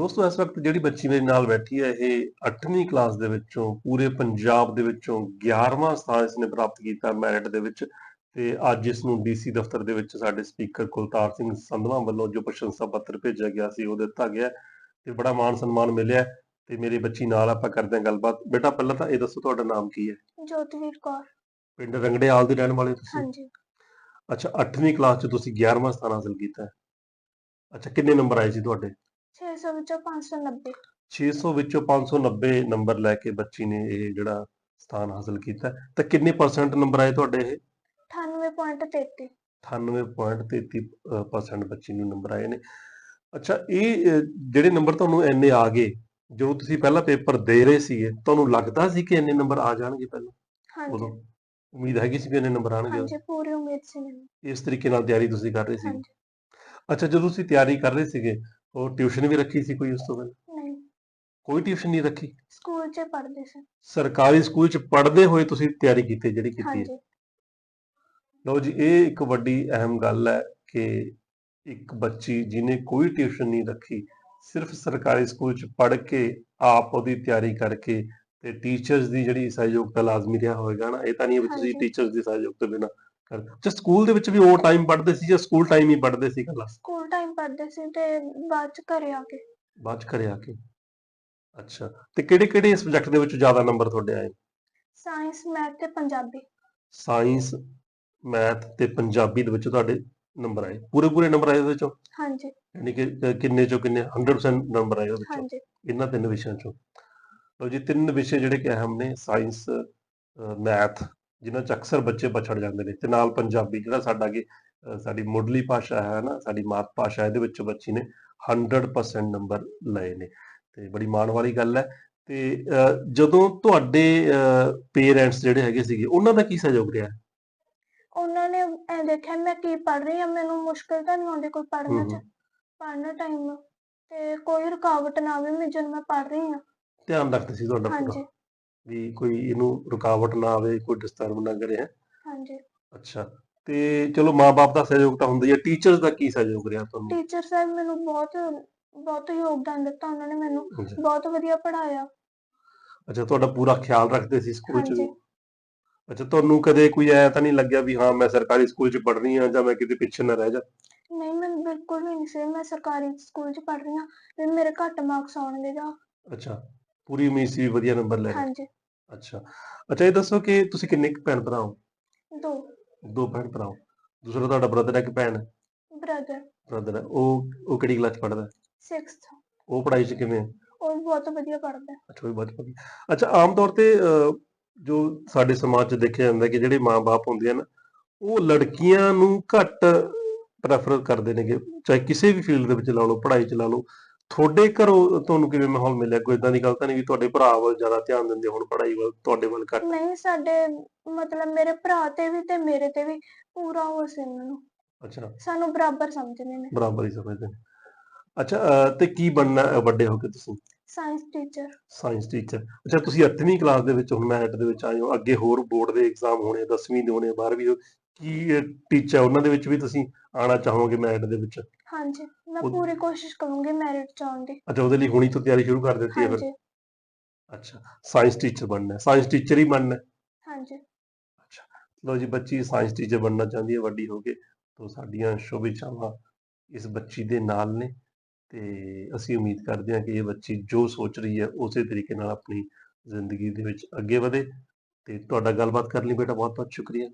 ਦੋਸਤੋ ਇਸ ਵਕਤ ਜਿਹੜੀ ਬੱਚੀ ਮੇਰੇ ਨਾਲ ਬੈਠੀ ਹੈ ਇਹ 8ਵੀਂ ਕਲਾਸ ਦੇ ਵਿੱਚੋਂ ਪੂਰੇ ਪੰਜਾਬ ਦੇ ਵਿੱਚੋਂ 11ਵਾਂ ਸਥਾਨ ਇਸਨੇ ਪ੍ਰਾਪਤ ਕੀਤਾ ਮੈਰਿਟ ਦੇ ਵਿੱਚ ਤੇ ਅੱਜ ਇਸ ਨੂੰ ਡੀਸੀ ਦਫ਼ਤਰ ਦੇ ਵਿੱਚ ਸਾਡੇ ਸਪੀਕਰ ਕੁਲਤਾਰ ਸਿੰਘ ਸੰਧਵਾ ਵੱਲੋਂ ਜੋ ਪ੍ਰਸ਼ੰਸਾ ਪੱਤਰ ਭੇਜਿਆ ਗਿਆ ਸੀ ਉਹ ਦਿੱਤਾ ਗਿਆ ਤੇ ਬੜਾ ਮਾਣ ਸਨਮਾਨ ਮਿਲਿਆ ਤੇ ਮੇਰੀ ਬੱਚੀ ਨਾਲ ਆਪਾਂ ਕਰਦੇ ਹਾਂ ਗੱਲਬਾਤ। ਬੇਟਾ ਪਹਿਲਾਂ ਤਾਂ ਇਹ ਦੱਸੋ ਤੁਹਾਡਾ ਨਾਮ ਕੀ ਹੈ? ਜੋਤਵੀਰ ਕੌਰ। ਪਿੰਡ ਰੰਗੜੇਆਲ ਦੇ ਰਹਿਣ ਵਾਲੇ ਤੁਸੀਂ? ਹਾਂਜੀ। ਅੱਛਾ 8ਵੀਂ ਕਲਾਸ 'ਚ ਤੁਸੀਂ 11ਵਾਂ ਸਥਾਨ ਹਾਸਲ ਕੀਤਾ ਅੱਛਾ ਕਿੰਨੇ ਨੰਬਰ ਆਏ ਸੀ ਤੁਹਾਡੇ? 600 ਵਿੱਚੋਂ 590 600 ਵਿੱਚੋਂ 590 ਨੰਬਰ ਲੈ ਕੇ ਬੱਚੀ ਨੇ ਇਹ ਜਿਹੜਾ ਸਥਾਨ ਹਾਸਲ ਕੀਤਾ। ਹੈ। ਤਾਂ ਕਿੰਨੇ ਪਰਸੈਂਟ ਨੰਬਰ ਆਏ ਤੁਹਾਡੇ ਇਹ? 98.33 98.33% ਬੱਚੀ ਨੂੰ ਨੰਬਰ ਆਏ ਨੇ। ਅੱਛਾ ਇਹ ਅਹ, ਜਿਹੜੇ ਨੰਬਰ ਤੁਹਾਨੂੰ ਇੰਨੇ ਆ ਗਏ ਜਦੋਂ ਤੁਸੀਂ ਪਹਿਲਾ ਪੇਪਰ ਦੇ ਰਹੇ ਸੀਗੇ ਤੁਹਾਨੂੰ ਲੱਗਦਾ ਸੀ ਕਿ ਇੰਨੇ ਨੰਬਰ ਆ ਜਾਣਗੇ ਪਹਿਲਾਂ? ਹਾਂਜੀ। ਉਦੋਂ? ਉਮੀਦ ਹੈਗੀ ਸੀ ਕਿ ਇੰਨੇ ਨੰਬਰ ਆਣਗੇ? ਹਾਂਜੀ ਪੂਰੀ ਉਮੀਦ ਸੀ ਮੈਨੂੰ। ਇਸ ਤਰੀਕੇ ਨਾਲ ਤਿਆਰੀ ਤੁਸੀਂ ਕਰ ਰਹੇ ਸੀ ਹਾਂਜੀ। ਅੱਛਾ ਜਦੋਂ ਤੁਸੀਂ ਤਿਆਰੀ ਕਰ ਰਹੇ ਸੀਗੇ ਉਹ ਟਿਊਸ਼ਨ ਵੀ ਰੱਖੀ ਸੀ ਕੋਈ ਉਸ ਤੋਂ ਪਹਿਲਾਂ? ਨਹੀਂ। ਕੋਈ ਟਿਊਸ਼ਨ ਨਹੀਂ ਰੱਖੀ? ਸਕੂਲ 'ਚ ਪੜ੍ਹਦੇ ਸੀ। ਸਰਕਾਰੀ ਸਕੂਲ ਚ ਪੜ੍ਹਦੇ ਹੋਏ ਤੁਸੀਂ ਤਿਆਰੀ ਕੀਤੀ ਜਿਹੜੀ ਕੀਤੀ ਹੈ? ਹਾਂਜੀ। ਲਓ ਜੀ ਇਹ ਇੱਕ ਵੱਡੀ ਅਹਿਮ ਗੱਲ ਹੈ ਕਿ ਇੱਕ ਬੱਚੀ ਜਿਹਨੇ ਕੋਈ ਟਿਊਸ਼ਨ ਨਹੀਂ ਰੱਖੀ ਸਿਰਫ ਸਰਕਾਰੀ ਸਕੂਲ ਚ ਪੜ੍ਹ ਕੇ ਆਪ ਉਹਦੀ ਤਿਆਰੀ ਕਰਕੇ ਤੇ ਟੀਚਰਸ ਦੀ ਜਿਹੜੀ ਸਹਿਯੋਗਤਾ ਲਾਜ਼ਮੀ ਰਿਹਾ ਹੋਵੇਗਾ ਨਾ ਇਹ ਤਾਂ ਨਹੀਂ ਵੀ ਤੁਸੀਂ ਹਾਂਜੀ। ਟੀਚਰਸ ਦੀ ਸਹਿਯੋਗ ਤੋਂ ਬਿਨਾਂ ਕਰ ਜੇ ਸਕੂਲ ਦੇ ਵਿੱਚ ਵੀ ਉਹ ਟਾਈਮ ਪੜ੍ਹਦੇ ਸੀ ਜਾਂ ਸਕੂਲ ਟਾਈਮ ਹੀ ਪੜ੍ਹਦੇ ਸੀ ਕੱਲਾ ਪੜ੍ਹਦੇ ਸੀ ਤੇ ਬਾਅਦ 'ਚ ਘਰੇ ਆ ਕੇ। ਬਾਅਦ ਚ ਘਰੇ ਆ ਕੇ? ਅੱਛਾ। ਤੇ ਕਿਹੜੇ ਕਿਹੜੇ ਸਬਜੈਕਟ ਦੇ ਵਿੱਚ ਜ਼ਿਆਦਾ ਨੰਬਰ ਤੁਹਾਡੇ ਆਏ? ਸਾਇੰਸ ਮੈਥ ਤੇ ਪੰਜਾਬੀ। ਸਾਇੰਸ ਮੈਥ ਤੇ ਪੰਜਾਬੀ ਦੇ ਵਿੱਚ ਤੁਹਾਡੇ ਨੰਬਰ ਆਏ। ਪੂਰੇ ਪੂਰੇ ਨੰਬਰ ਆਏ ਉਹਦੇ ਵਿੱਚੋਂ ਹਾਂਜੀ। ਯਾਨੀ ਕਿ ਅ, ਕਿੰਨੇ ਚੋਂ ਕਿੰਨੇ? 100% ਨੰਬਰ ਆਏ ਉਹਦੇ ਵਿੱਚੋਂ ਹਾਂਜੀ। ਇਹਨਾਂ ਤਿੰਨ ਵਿਸ਼ਿਆਂ ਚੋਂ। ਲਓ ਜੀ ਤਿੰਨ ਵਿਸ਼ੇ ਜਿਹੜੇ ਕਿ ਅਹਿਮ ਨੇ ਸਾਇੰਸ ਮੈਥ ਜਿਨ੍ਹਾਂ ਚ ਅਕਸਰ ਬੱਚੇ ਪਛੜ ਜਾਂਦੇ ਨੇ। ਤੇ ਨਾਲ ਪੰਜਾਬੀ ਜਿਹੜਾ ਸਾਡਾ ਕਿ ਸਾਡੀ ਮੁੱਢਲੀ ਭਾਸ਼ਾ ਹੈ ਨਾ ਸਾਡੀ ਮਾਤ ਭਾਸ਼ਾ ਇਹਦੇ ਵਿੱਚ ਬੱਚੀ ਨੇ 100% ਨੰਬਰ ਲਏ ਨੇ। ਤੇ ਬੜੀ ਮਾਣ ਵਾਲੀ ਗੱਲ ਹੈ। ਤੇ ਜਦੋਂ ਤੁਹਾਡੇ ਪੇਰੈਂਟਸ ਜਿਹੜੇ ਹੈਗੇ ਸੀਗੇ ਉਹਨਾਂ ਦਾ ਕੀ ਸਹਿਯੋਗ ਰਿਹਾ? ਉਹਨਾਂ ਨੇ ਐ ਦੇਖਿਆ ਮੈਂ ਕੀ ਪੜ੍ਹ ਰਹੀ ਹਾਂ ਮੈਨੂੰ ਮੁਸ਼ਕਲ ਤਾਂ ਨਹੀਂ ਆਉਂਦੀ ਕੋਈ ਪੜ੍ਹਨਾ ਚ ਹਮ। ਪੜ੍ਹਨਾ ਟਾਈਮ ਤੇ ਕੋਈ ਰੁਕਾਵਟ ਨਾ ਆਵੇ ਮੈਂ ਜਦੋਂ ਮੈਂ ਪੜ੍ਹ ਰਹੀ ਹਾਂ। ਧਿਆਨ ਰੱਖਦੇ ਸੀ ਤੁਹਾਡਾ ਹਾਂਜੀ। ਪੂਰਾ ਵੀ ਕੋਈ ਇਹਨੂੰ ਰੁਕਾਵਟ ਨਾ ਆਵੇ ਕੋਈ ਡਿਸਟਰਬ ਨਾ ਕਰੇ। ਹਾਂਜੀ। ਅੱਛਾ। ਤੇ ਚਲੋ ਮਾਪੇ ਦਾ ਸਹਿਯੋਗ ਤਾਂ ਹੁੰਦਾ ਹੀ ਹੈ ਟੀਚਰਸ ਦਾ ਕੀ ਸਹਿਯੋਗ ਰਿਹਾ ਤੁਹਾਨੂੰ? ਟੀਚਰ ਸਾਹਿਬ ਮੈਨੂੰ ਬਹੁਤ ਬਹੁਤ ਯੋਗਦਾਨ ਦਿੱਤਾ ਉਹਨਾਂ ਨੇ ਮੈਨੂੰ। ਬਹੁਤ ਵਧੀਆ ਪੜ੍ਹਾਇਆ। ਅੱਛਾ, ਤੁਹਾਡਾ ਪੂਰਾ ਖਿਆਲ ਰੱਖਦੇ ਸੀ ਸਕੂਲ ਚ? ਵੀ ਹਾਂਜੀ। ਅੱਛਾ ਤੁਹਾਨੂੰ ਕਦੇ ਕੋਈ ਐ ਤਾਂ ਨਹੀਂ ਲੱਗਿਆ ਵੀ ਹਾਂ ਮੈਂ ਸਰਕਾਰੀ ਸਕੂਲ ਚ ਪੜ੍ਹ ਰਹੀ ਹਾਂ ਜਾਂ ਮੈਂ ਕਿਤੇ ਪਿੱਛੇ ਨਾ ਰਹਿ ਜਾ? ਨਹੀਂ ਮੈਂ ਬਿਲਕੁਲ ਵੀ ਨਹੀਂ ਸੀ। ਮੈਂ ਸਰਕਾਰੀ ਸਕੂਲ 'ਚ ਪੜ੍ਹ ਰਹੀ ਹਾਂ। ਵੀ ਮੇਰੇ ਘੱਟ ਮਾਰਕਸ ਆਉਣਗੇ ਜਾਂ ਅੱਛਾ ਪੂਰੀ ਉਮੀਦ ਸੀ ਵੀ ਵਧੀਆ ਨੰਬਰ ਲੈ ਹਾਂਜੀ। ਅੱਛਾ। ਅੱਛਾ ਇਹ ਦੱਸੋ ਕਿ ਤੁਸੀਂ ਕਿੰਨੇ ਕੁ ਭੈਣ ਭਰਾ ਹੋ? ਦੋ। ਦੋ ਭੈਣ ਭਰਾ ਹੋ ਦੂਸਰਾ ਤੁਹਾਡਾ ਬ੍ਰਦਰ ਹੈ ਕਿ ਭੈਣ? ਹੈ ਬ੍ਰਦਰ ਬ੍ਰਦਰ ਹੈ। ਉਹ ਉਹ ਕਿਹੜੀ ਕਲਾਸ ਪੜ੍ਹਦਾ? ਹੈ 6th ਉਹ ਪੜ੍ਹਾਈ ਚ ਕਿਵੇਂ ਹੈ? ਉਹ ਵੀ ਬਹੁਤ ਵਧੀਆ ਪੜ੍ਹਦਾ। ਹੈ। ਅੱਛਾ ਵੀ ਬਹੁਤ ਵਧੀਆ। ਅੱਛਾ ਆਮ ਤੌਰ ਤੇ ਅਹ, ਜੋ ਸਾਡੇ ਸਮਾਜ 'ਚ ਦੇਖਿਆ ਜਾਂਦਾ ਕਿ ਜਿਹੜੇ ਮਾਪੇ ਹੁੰਦੇ ਹਨ ਉਹ ਲੜਕੀਆਂ ਨੂੰ ਘੱਟ ਪ੍ਰੈਫਰ ਕਰਦੇ ਨੇਗੇ। ਚਾਹੇ ਕਿਸੇ ਵੀ ਫੀਲਡ ਦੇ ਵਿੱਚ ਲਾ ਲਓ ਪੜ੍ਹਾਈ 'ਚ ਲਾ ਲਓ। ਤੁਹਾਡੇ ਘਰੋਂ ਤੁਹਾਨੂੰ ਕਿਵੇਂ ਮਾਹੌਲ ਮਿਲਿਆ? ਕੋਈ ਇਦਾਂ ਦੀ ਗੱਲ ਤਾਂ ਨਹੀਂ ਵੀ ਤੁਹਾਡੇ ਭਰਾ ਵੱਲ ਜ਼ਿਆਦਾ ਧਿਆਨ ਦਿੰਦੇ ਹੁਣ ਪੜ੍ਹਾਈ ਵੱਲ ਤੁਹਾਡੇ ਵੱਲ ਘੱਟ? ਨਹੀਂ ਸਾਡੇ ਮਤਲਬ ਮੇਰੇ ਭਰਾ ਤੇ ਵੀ ਤੇ ਮੇਰੇ ਤੇ ਵੀ ਪੂਰਾ ਉਹ ਸੀ ਉਹਨਾਂ ਨੂੰ। ਅੱਛਾ। ਸਾਨੂੰ ਬਰਾਬਰ ਸਮਝਦੇ ਨੇ। ਬਰਾਬਰ ਹੀ ਸਮਝਦੇ ਨੇ। ਅੱਛਾ ਅਹ, ਤੇ ਕੀ ਬਣਨਾ ਹੈ ਵੱਡੇ ਹੋ ਕੇ ਤੁਸੀਂ? ਸਾਇੰਸ ਟੀਚਰ ਸਾਇੰਸ ਟੀਚਰ ਅੱਛਾ ਤੁਸੀਂ 8ਵੀਂ ਕਲਾਸ ਦੇ ਵਿੱਚ ਹੁਣ ਮੈਰਿਟ ਦੇ ਵਿੱਚ ਆਏ ਹੋ। ਅੱਗੇ ਹੋਰ ਬੋਰਡ ਦੇ ਐਗਜ਼ਾਮ ਹੋਣੇ 10ਵੀਂ ਦੇ ਹੋਣੇ 12ਵੀਂ ਦੇ ਕੀ ਟੀਚਰ ਉਹਨਾਂ ਦੇ ਵਿੱਚ ਵੀ ਤੁਸੀਂ ਆਣਾ ਚਾਹੋਗੇ ਮੈਰਿਟ ਦੇ ਵਿੱਚ? ਹਾਂਜੀ ਮੈਂ ਉਹ- ਪੂਰੀ ਕੋਸ਼ਿਸ਼ ਕਰੂੰਗੀ ਮੈਰਿਟ ਚ ਆਉਣ ਦੀ। ਅੱਛਾ ਉਹਦੇ ਲਈ ਹੁਣੀ ਤੋਂ ਤਿਆਰੀ ਸ਼ੁਰੂ ਕਰ ਦਿੱਤੀ ਹੈ ਫਿਰ? ਹਾਂਜੀ। ਅੱਛਾ ਸਾਇੰਸ ਟੀਚਰ ਬਣਨਾ ਹੈ। ਸਾਇੰਸ ਟੀਚਰ ਹੀ ਬਣਨਾ ਹੈ? ਹਾਂਜੀ। ਲੋ ਜੀ ਬੱਚੀ ਸਾਇੰਸ ਟੀਚਰ ਬਣਨਾ ਚਾਹੁੰਦੀ ਹੈ ਵੱਡੀ ਹੋ ਕੇ। ਤੋਂ ਸਾਡੀਆਂ ਸ਼ੁਭ ਇੱਛਾਵਾਂ ਇਸ ਬੱਚੀ ਦੇ ਨਾਲ ਨੇ ਤੇ ਅਸੀਂ ਉਮੀਦ ਕਰਦੇ ਹਾਂ ਕਿ ਇਹ ਬੱਚੀ ਜੋ ਸੋਚ ਰਹੀ ਹੈ ਉਸੇ ਤਰੀਕੇ ਨਾਲ ਆਪਣੀ ਜ਼ਿੰਦਗੀ ਦੇ ਵਿੱਚ ਅੱਗੇ ਵਧੇ। ਤੇ ਤੁਹਾਡਾ ਗੱਲਬਾਤ ਕਰਨ ਲਈ ਬੇਟਾ ਬਹੁਤ ਬਹੁਤ ਸ਼ੁਕਰੀਆ।